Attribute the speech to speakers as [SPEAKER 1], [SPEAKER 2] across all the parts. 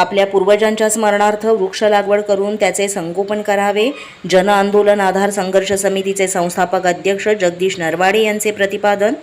[SPEAKER 1] आपल्या पूर्वजांच्या स्मरणार्थ वृक्ष लागवड करून त्याचे संगोपन करावे. जन आंदोलन आधार संघर्ष समितीचे संस्थापक अध्यक्ष जगदीश नरवाडे यांचे प्रतिपादन.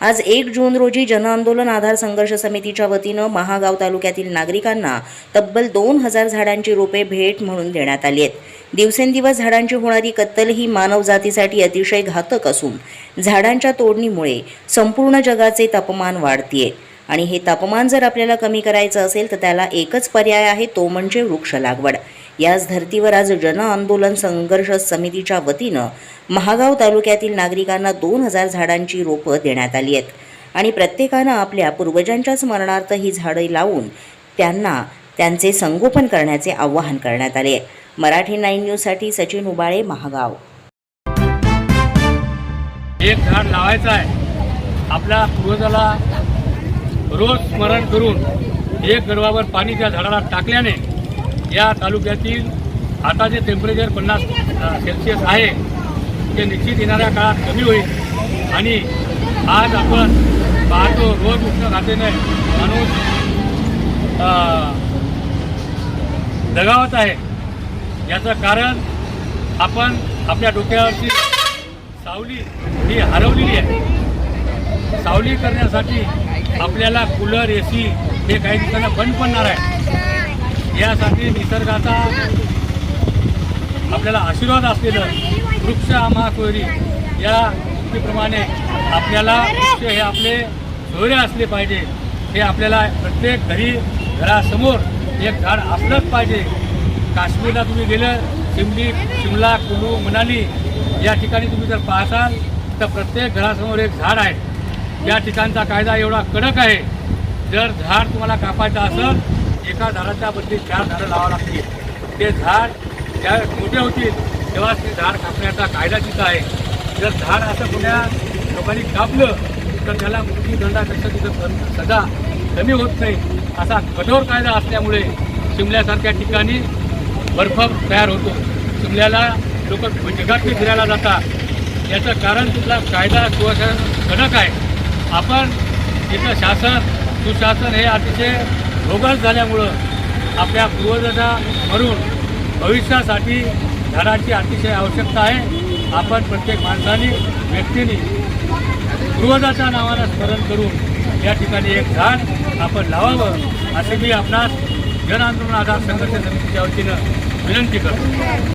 [SPEAKER 1] आज एक जून रोजी जनआंदोलन आधार संघर्ष समितीच्या वतीनं महागाव तालुक्यातील नागरिकांना तब्बल दोन हजार झाडांची रोपे भेट म्हणून देण्यात आली आहेत. दिवसेंदिवस झाडांची होणारी कत्तल ही मानवजातीसाठी अतिशय घातक असून झाडांच्या तोडणीमुळे संपूर्ण जगाचे तापमान वाढतीये. आणि हे तापमान जर आपल्याला कमी करायचं असेल तर त्याला एकच पर्याय आहे तो म्हणजे वृक्ष लागवड. याच धर्तीवर आज जन आंदोलन संघर्ष समितीच्या वतीनं महागाव तालुक्यातील नागरिकांना दोन हजार झाडांची रोपं देण्यात आली आहेत. आणि प्रत्येकानं आपल्या पूर्वजांच्या स्मरणार्थ ही झाडे लावून त्यांना त्यांचे संगोपन करण्याचे आवाहन करण्यात आले. मराठी नाईन न्यूजसाठी सचिन उबाळे महागाव.
[SPEAKER 2] एक झाड लावायचं आहे. आपल्या पूर्वजाला रोज स्मरण करून एक गर्वावर पाणी त्या झाडाला टाकल्याने या तालुक्यातील आता जे टेम्परेचर पन्नास सेल्सिअस आहे ते निश्चित येणाऱ्या काळात कमी होईल. आणि आज आपण पाहतो रोज उष्ण खातेने माणूस दगावत आहे. याचं कारण आपण आपल्या डोक्यावरची सावली ही हरवलेली आहे. सावली करण्यासाठी आपल्याला कूलर ए सी हे काही दिवसांना बंद पडणार आहे. यासाठी निसर्गाचा आपल्याला आशीर्वाद असलेलं वृक्ष आम्हा या गोष्टीप्रमाणे आपल्याला वृक्ष हे आपले सोयरे असले पाहिजे. हे आपल्याला प्रत्येक घरी घरासमोर एक झाड असलंच पाहिजे. काश्मीरला तुम्ही गेलं शिमली शिमला कुलू मनाली या ठिकाणी तुम्ही जर पाहसाल तर प्रत्येक घरासमोर एक झाड आहे. या ठिकाणचा कायदा एवढा कडक आहे. जर झाड तुम्हाला कापायचं असेल एका झाडाच्या बदली चार झाडं लावावं लागतील. ते झाड ज्या मोठे होतील तेव्हा ते झाड कापण्याचा कायदा तिथं आहे. जर झाड असं कोण्या लोकांनी कापलं तर त्याला मृत्यूदंडापेक्षा तिथं सजा कमी होत नाही असा कठोर कायदा असल्यामुळे शिमल्यासारख्या ठिकाणी बर्फ तयार होतो. शिमल्याला लोक जगातली फिरायला जातात. याचं कारण तिथला कायदा सुशासन कडक आहे. आपण इथं शासन सुशासन हे अतिशय भोगस झाल्यामुळं आपल्या पूर्वजांना मरून भविष्यासाठी झाडांची अतिशय आवश्यकता आहे. आपण प्रत्येक माणसाने व्यक्तीने पूर्वजाच्या नावानं स्मरण करून या ठिकाणी एक झाड आपण लावावं असे मी आपणास जन आंदोलन आधार संघर्ष समितीच्या वतीनं विनंती करतो.